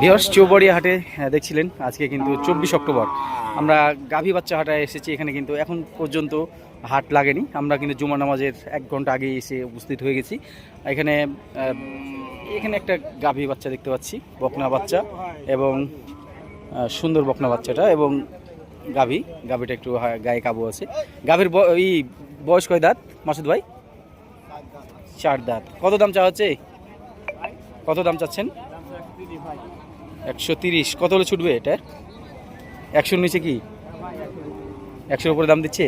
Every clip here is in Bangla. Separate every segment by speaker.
Speaker 1: ভিওর্স চৌবাড়িয়া হাটে দেখছিলেন আজকে কিন্তু চব্বিশ অক্টোবর। আমরা গাভী বাচ্চা হাটায় এসেছি, এখানে কিন্তু এখন পর্যন্ত হাট লাগেনি। আমরা কিন্তু জুমা নামাজের এক ঘণ্টা আগে এসে উপস্থিত হয়ে গেছি। এখানে এখানে একটা গাভী বাচ্চা দেখতে পাচ্ছি, বকনা বাচ্চা এবং সুন্দর বকনা বাচ্চাটা এবং গাভী। গাভীটা একটু গায়ে কাবু আছে। গাভীর এই বয়স কয় দাঁত, মাসুদ ভাই? চার দাঁত। কত দাম চাওয়া হচ্ছে? কত দাম চাচ্ছেন? একশো তিরিশ। কত হলে ছুটবে এটা একশোর নিচে কি? একশোর উপরে দাম দিচ্ছে?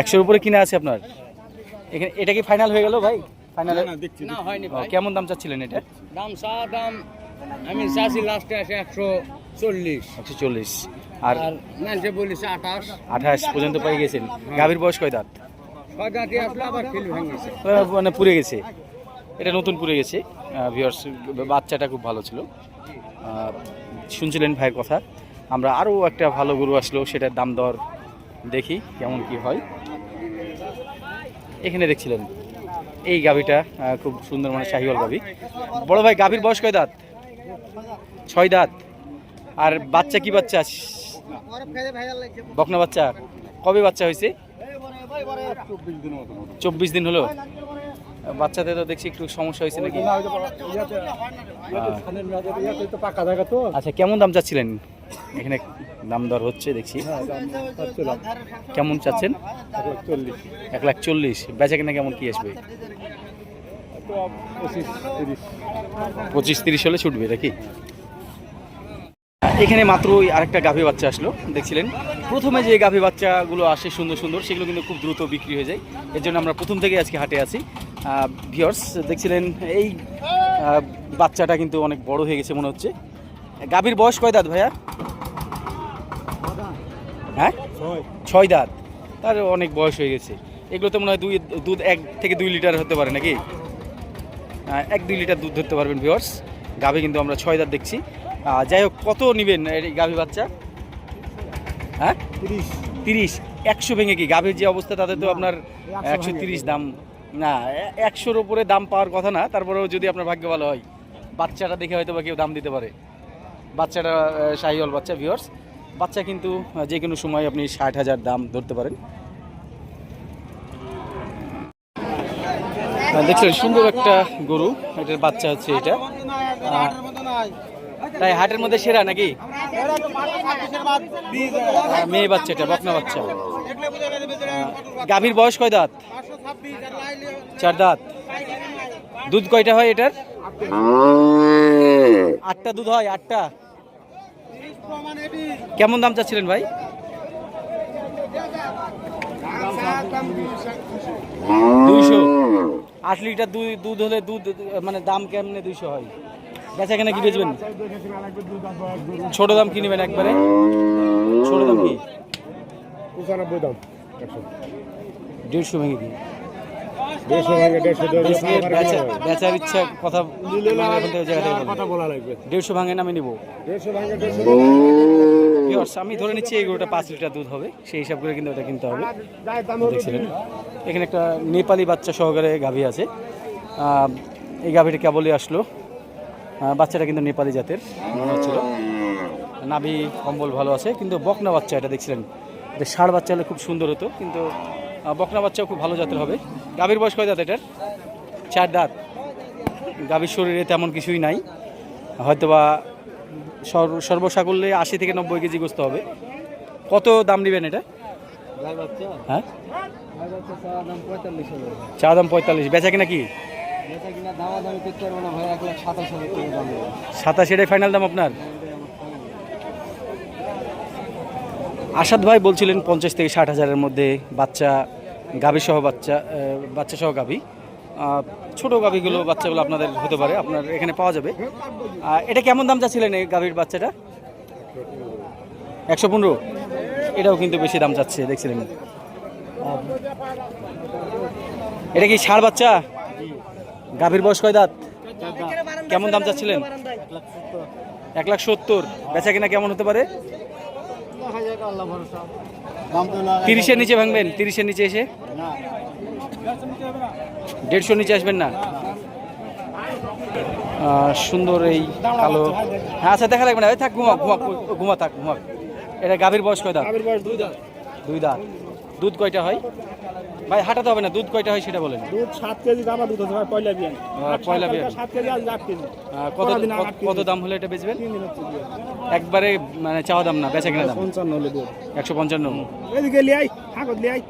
Speaker 1: একশোর উপরে কিনা আছে আপনার? এখানে এটা কি ফাইনাল হয়ে গেল ভাই? ফাইনাল
Speaker 2: না হয়নি ভাই।
Speaker 1: কেমন দাম চাচ্ছিলেন এটা?
Speaker 2: দাম চা দাম আমি চাচ্ছি লাস্টে আসে একশো চল্লিশ।
Speaker 1: একশো চল্লিশ। আর
Speaker 2: মানুষে আঠাশ।
Speaker 1: আঠাশ পর্যন্ত পেয়ে গেছেন। গাভীর বয়স কয় দাঁত?
Speaker 2: ছয় আসলে আবার ফিল ভেঙেছে
Speaker 1: মানে পুড়ে গেছে। এটা নতুন পুড়ে গেছে। ভিওর্স বাচ্চাটা খুব ভালো ছিল। শুনছিলেন ভাইয়ের কথা। আমরা আরও একটা ভালো গরু আসলো, সেটার দাম দর দেখি কেমন কি হয়। এখানে দেখছিলেন, এই গাভীটা খুব সুন্দর মানে শাহিওয়াল গাভী। বড় ভাই, গাভীর বয়স কয় দাঁত? ছয় দাঁত। আর বাচ্চা কি বাচ্চা? বকনা বাচ্চা। কবে বাচ্চা হয়েছে? চব্বিশ দিন হলো। বাচ্চাদের তো দেখছি একটু সমস্যা হয়েছে নাকি?
Speaker 3: পাকা জায়গা তো।
Speaker 1: আচ্ছা কেমন দাম চাচ্ছিলেন? এখানে দাম দর হচ্ছে দেখছি। কেমন চাচ্ছেন? এক লাখ চল্লিশ। বেচা কিনা কেমন কি আসবে?
Speaker 3: পঁচিশ তিরিশ।
Speaker 1: পঁচিশ তিরিশ হলে ছুটবে নাকি? এখানে মাত্র ওই আরেকটা গাভী বাচ্চা আসলো দেখছিলেন? প্রথমে যে গাভী বাচ্চাগুলো আসে সুন্দর সুন্দর সেগুলো কিন্তু খুব দ্রুত বিক্রি হয়ে যায়। এর জন্য আমরা প্রথম থেকে আজকে হাটে আছি। ভিওর্স দেখছিলেন এই বাচ্চাটা কিন্তু অনেক বড় হয়ে গেছে মনে হচ্ছে। গাভীর বয়স কয় দাঁত ভাইয়া? হ্যাঁ?
Speaker 3: ছয়।
Speaker 1: দাঁত। তার অনেক বয়স হয়ে গেছে। এগুলো তো মনে হয় দুই দুধ এক থেকে দুই লিটার হতে পারে নাকি? এক দুই লিটার দুধ ধরতে পারবেন ভিওর্স গাভী কিন্তু আমরা ছয় দাঁত দেখছি। যাই হোক কত নেবেন গাভী বাচ্চা? হ্যাঁ?
Speaker 3: তিরিশ।
Speaker 1: তিরিশ। একশো ভেঙে কি? গাভীর যে অবস্থা তাতে তো আপনার একশো তিরিশ দাম। না একশোর ওপরে দাম পাওয়ার কথা না তারপরেও যদি আপনার ভাগ্য ভালো হয় বাচ্চাটা দেখে হয়তো বা কেউ দাম দিতে পারে। বাচ্চাটা শাহিওয়াল বাচ্চা ভিওর্স বাচ্চা কিন্তু যে কোনো সময় আপনি ষাট হাজার দাম ধরতে পারেন। দেখছেন সুন্দর একটা গরু। এটার বাচ্চা হচ্ছে এটা। তাই হাটের মধ্যে সেরা নাকি? মেয়ে বাচ্চা এটা বকনা বাচ্চা। গাভীর বয়স কয় দাঁত? চার দাঁত। দুধ কয়টা হয় এটার? আটটা দুধ হয় আটটা। কেমন দাম চাচ্ছিলেন ভাই? দুইশো। আট লিটার দুধ হলে দুধ মানে দাম কেমনে দুইশো হয়? বেচা কেনা কি বেচবেন? ছোট দাম কি নেবেন একবারে? ছোট দাম কি?
Speaker 3: পঁচানব্বই দাম একশো।
Speaker 1: দেড়শো ভেঙে দিই
Speaker 3: দেড়শো ভাঙে দেড়শো
Speaker 1: বেচলে বেচা- বেচার ইচ্ছা কথা মানে।
Speaker 3: কথা বলা লাগবে।
Speaker 1: দেড়শো ভাঙে নামে নিবো। আমি ধরে নিচ্ছি এই গরুটা পাঁচ লিটার দুধ হবে সেই হিসাব করে কিন্তু ওটা কিনতে হবে। দেখছিলেন। এখানে একটা নেপালি বাচ্চা সহকারে গাভী আছে। এই গাভীটা কেবলই আসলো। বাচ্চাটা কিন্তু নেপালি জাতের মনে হচ্ছিল। নাভি কম্বল ভালো আছে কিন্তু বকনা বাচ্চা এটা দেখছিলেন। এটা ষাঁড় বাচ্চা হলে খুব সুন্দর হতো কিন্তু বকনা বাচ্চাও খুব ভালো জাতের হবে। গাভীর বয়স কয় দাঁত এটার? চার দাঁত। গাভীর শরীরে তেমন কিছুই নাই। হয়তোবা সর- সর্বসাকুল্যে আশি থেকে নব্বই কেজি গোস্ত হবে। কত দাম নেবেন এটা? হ্যাঁ?
Speaker 2: চা দাম পঁয়তাল্লিশ।
Speaker 1: বেচা কিনা কি?
Speaker 2: যেটা কিনা দামা দামি করতে পারব না ভাই, এক লাখ সাতাশ হাজার টাকা দাম। দেবো
Speaker 1: সাতাশ এটাই ফাইনাল দাম আপনার? আসাদ ভাই বলছিলেন পঞ্চাশ থেকে ষাট হাজারের মধ্যে বাচ্চা গাভী সহ বাচ্চা বাচ্চা সহ গাভী। ছোট গাভীগুলো বাচ্চাগুলো আপনাদের হতে পারে, আপনার এখানে পাওয়া যাবে। এটা কেমন দাম চাচ্ছিলেন এই গাভীর বাচ্চাটা? একশো পনেরো? এটাও কিন্তু বেশি দাম চাচ্ছে, দেখছিলেন। এটা কি ষাড় বাচ্চা? গাভীর বয়স কয় দাঁত? কেমন দাম চাচ্ছিলেন? এক লাখ সত্তর। বেচা কিনা কেমন হতে পারে? তিরিশের নিচে ভাঙবেন? তিরিশের নিচে এসে? দেড়শোর নিচে আসবেন না? সুন্দর এই কালো হ্যাঁ আচ্ছা দেখা লাগবে না। এই থাক ঘুমা ঘুমা ঘুমা থাক ঘুমা এটা গাভীর বয়স কয় দাঁত?
Speaker 3: দুই দাঁত।
Speaker 1: দুই দাঁত। দুধ কয়টা হয়? ভাই হাঁটাতে হবে না দুধ কয়টা হয় সেটা বলেন।
Speaker 3: দুধ সাত কেজি গাভা দুধ হচ্ছে ভাই পয়লা বিয়ান।
Speaker 1: পয়লা বিয়ান।
Speaker 3: সাত কেজি আজ আট কেজি।
Speaker 1: কত
Speaker 3: দিন
Speaker 1: কত- দাম হলে এটা বেচবেন? একবারে মানে চাওয়া দাম না বেচা কিনা দাম?
Speaker 3: পঞ্চান্ন হলে দুধ।
Speaker 1: একশো পঞ্চান্ন।
Speaker 3: এদিকে লিয়াই হাগত লিয়াই।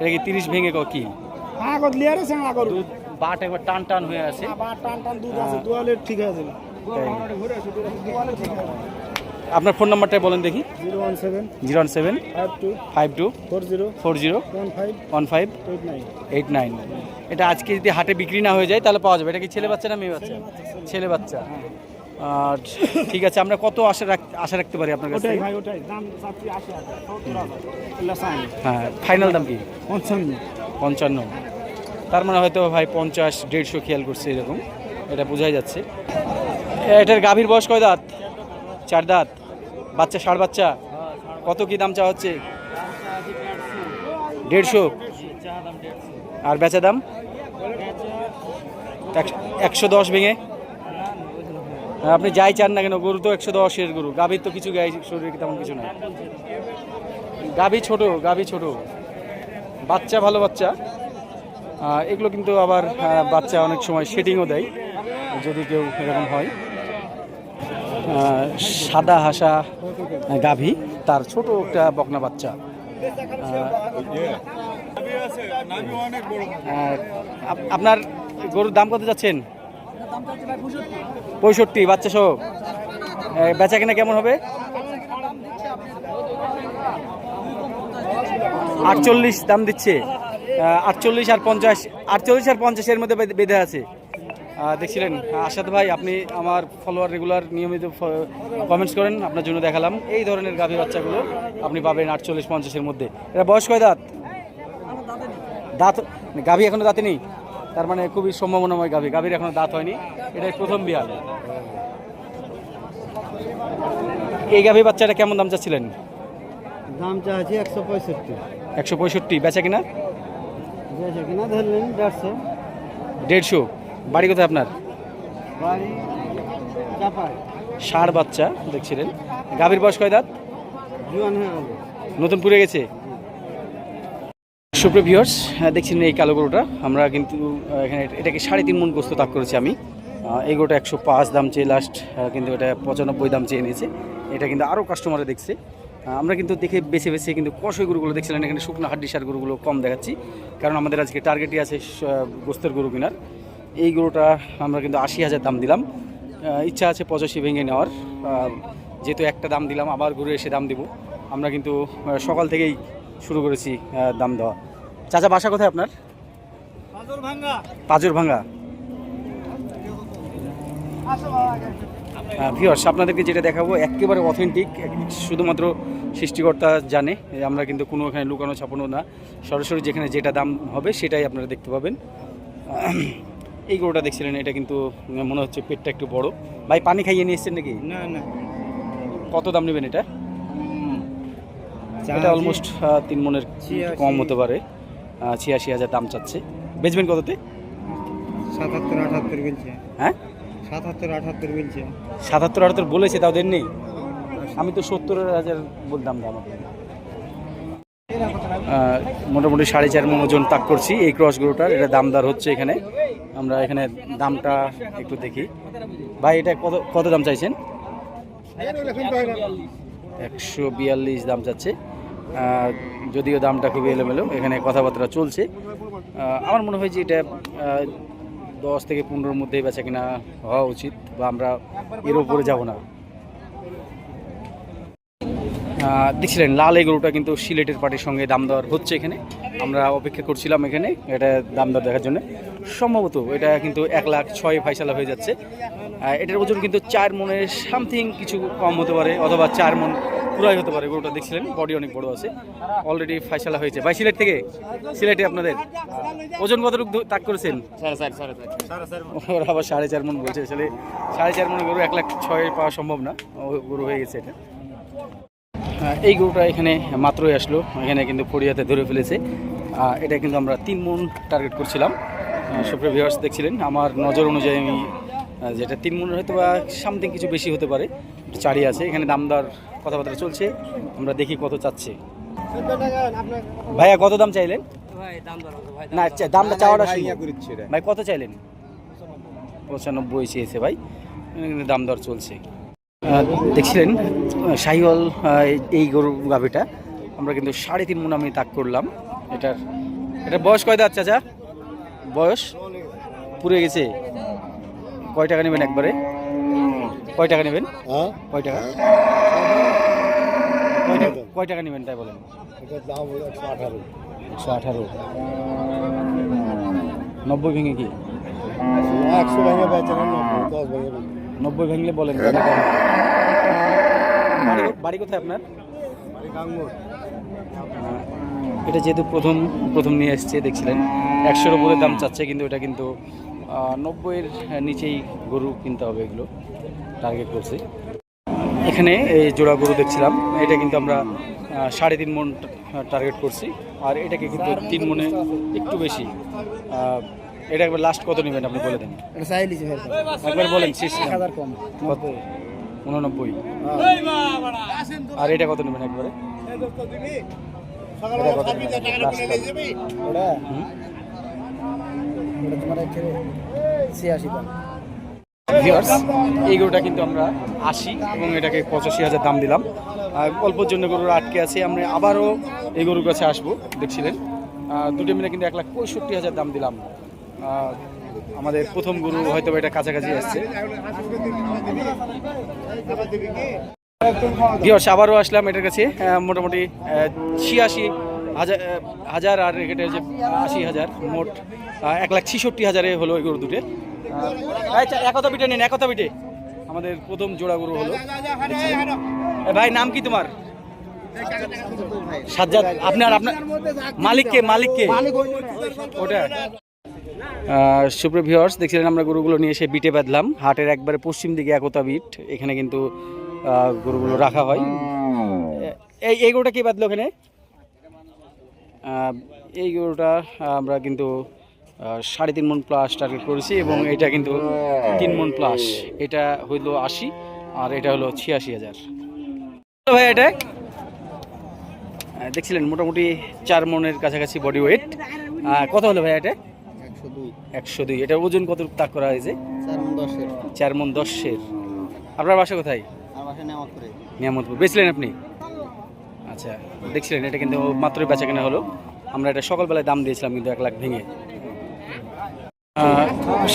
Speaker 1: এটা কি তিরিশ ভেঙে ক- কি?
Speaker 3: হাগত লিয়ারে সেঙ্গা করু
Speaker 1: দুধ বাট একবার টান টান হয়ে আছে।
Speaker 3: আবার টান টান দুধ আছে দুয়ালে ঠিক আছে
Speaker 1: তাই। আপনার ফোন নাম্বারটা বলেন দেখি।
Speaker 3: Zero one seven
Speaker 1: zero one seven
Speaker 3: five two
Speaker 1: five two
Speaker 3: four zero
Speaker 1: four zero
Speaker 3: one five
Speaker 1: one five
Speaker 3: eight nine.
Speaker 1: Eight nine এটা আজকে যদি হাটে বিক্রি না হয়ে যায় তাহলে পাওয়া যাবে। এটা কি ছেলে বাচ্চা না মেয়ে বাচ্চা? ছেলে বাচ্চা। আর ঠিক আছে আমরা কত আশা রাখ আশা রাখতে পারি আপনার কাছে হ্যাঁ ফাইনাল দাম কি?
Speaker 3: পঞ্চান্ন।
Speaker 1: পঞ্চান্ন। তার মানে হয়তো ভাই পঞ্চাশ দেড়শো খেয়াল করছে এরকম। এটা বোঝাই যাচ্ছে। এটার গাভীর বয়স কয় দাঁত? চার দাঁত। বাচ্চা ষাড় বাচ্চা? কত কি দাম চাওয়া হচ্ছে? দেড়শো। আর বেচা দাম? একশো- দশ ভেঙে? আপনি যাই চান না কেন গরু তো একশো দশের গরু। গাভীর তো কিছু গায়ে শরীরে তেমন কিছু নাই। গাভী ছোট গাভী ছোট। বাচ্চা ভালো বাচ্চা। এগুলো কিন্তু আবার আহ, বাচ্চা অনেক সময় সেটিংও দেয় যদি কেউ এরকম হয়। সাদা হাসা গাভী, তার ছোট একটা বকনা বাচ্চা। আপ- আপনার গরুর দাম কত যাচ্ছেন? পঁয়ষট্টি, বাচ্চা সহ। বেচা কিনা কেমন হবে? আটচল্লিশ দাম দিচ্ছে। আটচল্লিশ আর পঞ্চাশ, আটচল্লিশ আর পঞ্চাশের মধ্যে বেঁধে- আছে। দেখছিলেন আসাদ ভাই আপনি আমার ফলোয়ার রেগুলার নিয়মিত কমেন্টস করেন আপনার জন্য দেখালাম। এই ধরনের গাভী বাচ্চাগুলো আপনি পাবেন আটচল্লিশ পঞ্চাশের মধ্যে। এটা বয়স কয় দাঁত? দাঁত গাভী এখনও দাঁতে নেই? তার মানে খুবই সম্ভাবনাময় গাভী। গাভীর এখনও দাঁত হয়নি। এটাই প্রথম বিয়াল। এই গাভী বাচ্চাটা কেমন দাম চাচ্ছিলেন?
Speaker 3: দাম চাচ্ছি একশো পঁয়ষট্টি।
Speaker 1: একশো পঁয়ষট্টি। বেচা কিনা?
Speaker 3: বেশি কিনা ধরলেন দেড়শো।
Speaker 1: দেড়শো। বাড়ি কোথায় আপনার? ষাঁড় বাচ্চা দেখছিলেন। গাভীর বয়স কয় দাঁত?
Speaker 3: হয়ে
Speaker 1: নতুন পুরে গেছে? সুপ্রিয় ভিউয়ার্স দেখছিলেন এই কালো গরুটা। আমরা কিন্তু এখানে এটাকে সাড়ে তিন মন গোস্ত তাক করেছি আমি। এই গরুটা একশো পাঁচ দাম চেয়ে লাস্ট কিন্তু এটা পঁচানব্বই দাম চেয়ে নিয়েছে। এটা কিন্তু আরও কাস্টমারে দেখছে। আমরা কিন্তু দেখে বেছে বেছে কিন্তু কষই গরুগুলো দেখছিলেন। এখানে শুকনো হাড্ডি সার গরুগুলো কম দেখাচ্ছি। কারণ আমাদের আজকে টার্গেটই আছে গোস্তের গরু কেনার। এই গরুটা আমরা কিন্তু আশি হাজার দাম দিলাম। ইচ্ছা আছে পঁচাশি ভেঙে নেওয়ার। যেহেতু একটা দাম দিলাম, আবার ঘুরে এসে দাম দিব। আমরা কিন্তু সকাল থেকেই শুরু করেছি দাম দেওয়া। চাচা, বাসা কোথায় আপনার? পাজর ভাঙ্গা। ভিওর্স আপনাদেরকে যেটা দেখাবো, একেবারে অথেন্টিক শুধুমাত্র সৃষ্টিকর্তা জানে। আমরা কিন্তু কোনো এখানে লুকানো ছাপানো না। সরাসরি যেখানে যেটা দাম হবে, সেটাই আপনারা দেখতে পাবেন। এই গরুটা দেখছিলেন এটা কিন্তু মনে হচ্ছে পেটটা একটু বড়। ভাই পানি খাইয়ে নিয়ে এসছেন নাকি?
Speaker 3: না না।
Speaker 1: কত দাম নেবেন এটা? এটা অলমোস্ট তিন মনের কম হতে পারে। ছিয়াশি হাজার দাম চাচ্ছে। বেচবেন কততে?
Speaker 3: সাতাত্তর আটাত্তর বলছে।
Speaker 1: হ্যাঁ?
Speaker 3: সাতাত্তর আটাত্তর বলছে।
Speaker 1: সাতাত্তর আটাত্তর বলেছে তাও দেন নেই আমি তো সত্তর হাজার বলতাম দাম। মোটামুটি সাড়ে চার মন ওজন তাক করছি এই ক্রস গরুটার। এটা দামদার হচ্ছে এখানে। আমরা এখানে দামটা একটু দেখি। ভাই, এটা কত কত দাম চাইছেন? একশো বিয়াল্লিশ দাম চাচ্ছে। যদিও দামটা খুবই এলোমেলো, এখানে কথাবার্তা চলছে। আমার মনে হয় যে এটা দশ থেকে পনেরোর মধ্যেই বেচা কিনা হওয়া উচিত বা আমরা এর উপরে যাব না। দেখছিলেন, লাল এই গরুটা কিন্তু সিলেটের পার্টির সঙ্গে দাম দেওয়ার হচ্ছে এখানে। আমরা অপেক্ষা করছিলাম এখানে এটা দাম দর দেখার জন্য। সম্ভবত এটা কিন্তু এক লাখ ছয় ফাইসালা হয়ে যাচ্ছে। এটার ওজন কিন্তু চার মনের সামথিং কিছু কম হতে পারে অথবা চার মন পুরাই হতে পারে গরুটা দেখছিলেন বডি অনেক বড় আছে। অলরেডি ফাইসালা হয়েছে। ভাই সিলেট থেকে? সিলেটে আপনাদের? ওজন কতটুকু তাক করেছেন? ওরা আবার সাড়ে চার মন বলছে আসলে সাড়ে চার মন গরু এক লাখ ছয় পাওয়া সম্ভব না। গরু হয়ে গেছে এটা। এই গরুটা এখানে মাত্রই আসলো এখানে কিন্তু ফড়িয়াতে ধরে ফেলেছে। এটা কিন্তু আমরা তিন মন টার্গেট করছিলাম। সুপ্রিয় ভিউয়ার্স দেখছিলেন আমার নজর অনুযায়ী আমি যেটা তিন মনের হয়তো বা সামথিং কিছু বেশি হতে পারে চারি আছে এখানে দামদার কথাবার্তা চলছে আমরা দেখি কত চাচ্ছে। ভাইয়া কত দাম চাইলেন? না দামটা চাওয়াটা ভাই কত চাইলেন? পঁচানব্বই চেয়েছে ভাই। এখানে দাম দর চলছে। দেখছিলেন শাহিওয়াল এই গরু গাভিটা। আমরা কিন্তু সাড়ে তিন মন আমি তাক করলাম। এটার এটার বয়স কয় দাঁত চাচা? বয়স? পুরে গেছে। কয় টাকা নেবেন একবারে? কয় টাকা নেবেন? কয় টাকা? কয় টাকা কয় টাকা নেবেন তাই বলেন? একশো আঠারো। নব্বই ভেঙে কি?
Speaker 3: একশো ভেঙে দশ ভেঙে
Speaker 1: নব্বই ভেঙলে বলেন। বাড়ি- বাড়ি কোথায় আপনার? এটা যেহেতু প্রথম প্রথম নিয়ে এসছে দেখছিলেন। একশোর উপরে দাম চাচ্ছে কিন্তু এটা কিন্তু নব্বইয়ের নিচেই গরু কিনতে হবে এগুলো টার্গেট করছে। এখানে এই জোড়া গরু দেখছিলাম এটা কিন্তু আমরা সাড়ে তিন মন টার্গেট করছি আর এটাকে কিন্তু তিন মনে একটু বেশি এটা একবার লাস্ট কত নেবেন আপনি বলে দেন।
Speaker 3: এটা চাই লিছি
Speaker 1: একবার বলেন শেষ
Speaker 3: এক হাজার কম।
Speaker 1: উননব্বই। আর এটা কত নেবেন একবারে? এই গরুটা কিন্তু আমরা আশি এবং এটাকে পঁচাশি হাজার দাম দিলাম। আর অল্পর জন্য গরুর আটকে আছে আমরা আবারও এই গরুর কাছে আসব দেখছিলেন। দুটো মিলে কিন্তু এক লাখ পঁয়ষট্টি হাজার দাম দিলাম। আমাদের প্রথম গুরু হয়তো এটা কাছাকাছি আসছে ভিওর্স আবারও আসলাম এটার কাছে মোটামুটি ছিয়াশি হাজার হাজার আর এটা যে আশি হাজার মোট এক লাখ ছিষট্টি হাজারে হলো এই গরু দুটো। আচ্ছা একতা বিটে নিন একতা বিটে আমাদের প্রথম জোড়া গরু হলো। ভাই নাম কি তোমার? সাজ্জাদ আপনার আপনার মালিককে মালিককে। ওটা? সুপ্রিয় দেখছিলেন আমরা গরুগুলো নিয়ে এসে বিটে বাঁধলাম। হাটের একবারে পশ্চিম দিকে একতা বিট, এখানে কিন্তু গরুগুলো রাখা হয়। এই এই গরুটা কে বাঁধলো এখানে? এই গরুটা আমরা কিন্তু সাড়ে তিন মন প্লাস টার্গেট করেছি এবং এটা কিন্তু তিন মন প্লাস এটা হইল আশি, আর এটা হলো ছিয়াশি হাজার। ভাই, এটা? দেখছিলেন মোটামুটি চার মনের কাছাকাছি বডি ওয়েট কত হলো ভাই এটা?
Speaker 3: একশো দুই।
Speaker 1: এটার ওজন কত তাক করা হয়েছে
Speaker 3: চার মন দশের।
Speaker 1: আপনার বাসা কোথায়? নিয়ামতপুর। বেচলেন আপনি? আচ্ছা দেখছিলেন এটা কিন্তু মাত্র বেচা কেনা হলো। আমরা এটা সকালবেলায় দাম দিয়েছিলাম কিন্তু এক লাখ ভেঙে।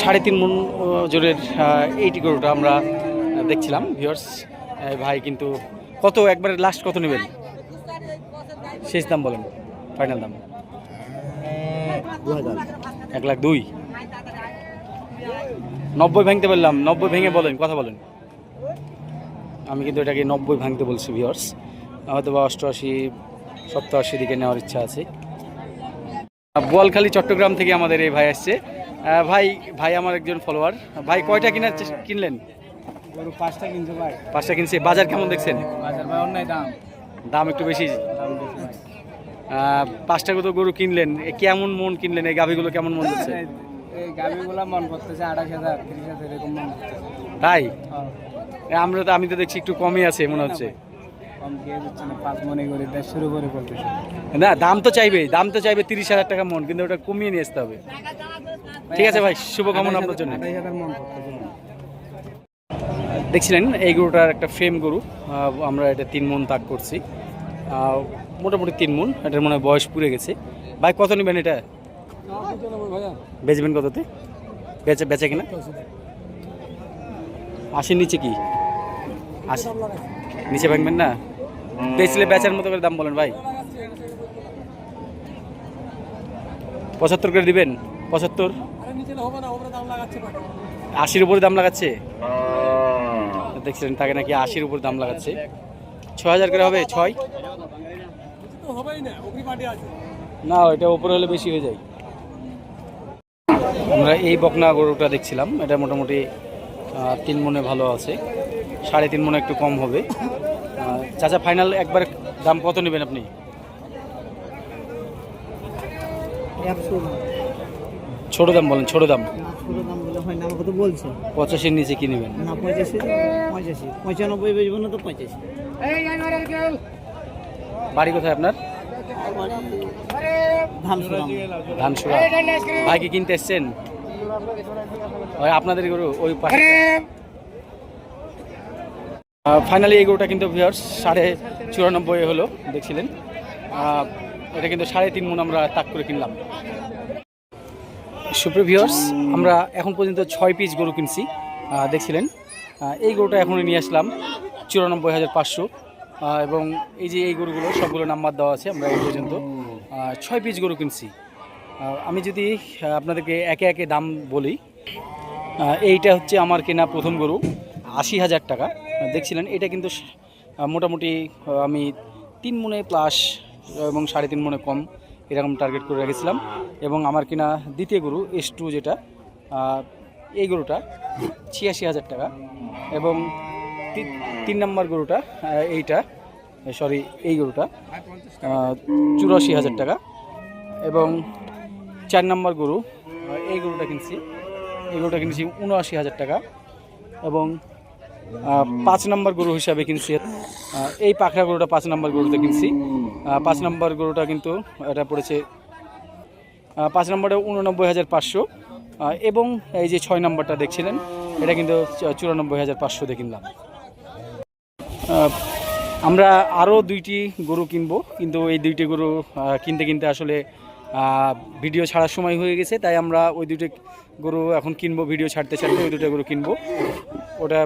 Speaker 1: সাড়ে তিন মন জোরের এইটি গরুটা আমরা দেখছিলাম ভিওর্স ভাই কিন্তু কত একবারে লাস্ট কত নেবেন? শেষ দাম বলেন ফাইনাল দাম।
Speaker 3: দু হাজার
Speaker 1: এক লাখ দুই। নব্বই ভাঙতে বললাম নব্বই ভেঙে বলেন কথা বলেন। আমি কিন্তু এটাকে নব্বই ভাঙতে বলছি ভিওর্স হয়তো বা অষ্টআশি সপ্তাশি দিকে নেওয়ার ইচ্ছা আছে। বোয়ালখালী চট্টগ্রাম থেকে আমাদের এই ভাই আসছে। ভাই ভাই আমার একজন ফলোয়ার ভাই কয়টা কিনার কিনলেন?
Speaker 3: গরু পাঁচটা কিনছে ভাই।
Speaker 1: পাঁচটা কিনছে। বাজার কেমন দেখছেন?
Speaker 3: বাজার ভাই অন্যায় দাম।
Speaker 1: দাম একটু বেশি।
Speaker 3: দাম
Speaker 1: পাঁচটা কত গরু কিনলেন? এ কেমন মন কিনলেন? এই গাভিগুলো কেমন মন হচ্ছে? তাই?
Speaker 3: হ্যাঁ,
Speaker 1: আমরা তো আমি তো দেখছি একটু কমই আছে মনে হচ্ছে।
Speaker 3: না
Speaker 1: দাম তো চাইবে দাম তো চাইবে তিরিশ হাজার টাকা মন কিন্তু ওটা কমিয়ে নিয়ে আসতে হবে। ঠিক আছে ভাই শুভকামনা আপনার জন্য। দেখছিলেন এই গরুটার একটা ফ্রেম গরু আমরা এটা তিন মন তাক করছি। মোটামুটি তিন মন, এটার মনে হয় বয়স পুড়ে গেছে। ভাই, কত নেবেন এটা? বেচবেন কততে? বেচে বেচে কিনা? আশির নিচে কি? আশি। নিচে ভাঙবেন না? বেচলে বেচার মতো করে দাম বলেন ভাই। পঁচাত্তর করে দিবেন? পঁচাত্তর? আশির উপরে দাম লাগাচ্ছে? দেখছিলেন তাকে নাকি আশির উপর দাম লাগাচ্ছে। ছ হাজার করে হবে? ছয়? না এটা উপরে হলে বেশি হয়ে যায়। আমরা এই বকনা গরুটা দেখছিলাম এটা মোটামুটি তিন মনে ভালো আছে। সাড়ে তিন মনে একটু কম হবে। চাচা ফাইনাল একবার দাম কত নেবেন আপনি? ছোট দাম বলেন ছোট দাম।
Speaker 4: হয়
Speaker 1: পঁচাশির নিচে কি নেবেন?
Speaker 4: না পঁচাশি পঁচাশি। পঁচানব্বই বেচবো না তো পঁচাশি।
Speaker 1: বাড়ি কোথায় আপনার? ধানসুরা ভাই কি কিনতে এসছেন? আপনাদের গরু ওই পাশে। ফাইনালি এই গরুটা কিন্তু সাড়ে চুরানব্বই হলো দেখছিলেন। এটা কিন্তু সাড়ে তিন মন আমরা তাক করে কিনলাম। সুপ্রিয় ভিউয়ার্স আমরা এখন পর্যন্ত ছয় পিস গরু কিনছি। দেখছিলেন। এই গরুটা এখনই নিয়ে আসলাম চুরানব্বই হাজার পাঁচশো। এবং এই যে এই গরুগুলো, সবগুলো নাম্বার দেওয়া আছে, আমরা এই পর্যন্ত ছয় পিস গরু কিনছি। আমি যদি আপনাদেরকে একে একে দাম বলি এইটা হচ্ছে আমার কেনা প্রথম গরু, আশি হাজার টাকা। দেখছিলেন, এটা কিন্তু মোটামুটি আমি তিন মনে প্লাস এবং সাড়ে তিন মনে কম এরকম টার্গেট করে রেখেছিলাম। এবং আমার কেনা দ্বিতীয় গরু এস টু যেটা এই গরুটা, ছিয়াশি হাজার টাকা। এবং তিন নম্বর গরুটা এইটা সরি এই গরুটা চুরাশি হাজার টাকা। এবং চার নম্বর গরু এই গরুটা কিনছি। এই গরুটা কিনছি উনআশি হাজার টাকা। এবং পাঁচ নম্বর গরু হিসাবে কিনছি এই পাখরা গরুটা পাঁচ নম্বর গরুতে কিনছি। পাঁচ নম্বর গরুটা কিন্তু এটা পড়েছে পাঁচ নম্বরে উননব্বই হাজার পাঁচশো। এবং এই যে ছয় নম্বরটা দেখছিলেন, এটা কিন্তু চুরানব্বই হাজার পাঁচশো দিয়ে কিনলাম। আমরা আরও দুইটি গরু কিনবো, কিন্তু এই দুইটি গরু কিনতে কিনতে আসলে ভিডিও ছাড়ার সময় হয়ে গেছে, তাই আমরা ওই দুটো গরু এখন কিনবো, ভিডিও ছাড়তে ছাড়তে ওই দুটো গরু কিনবো। ওটা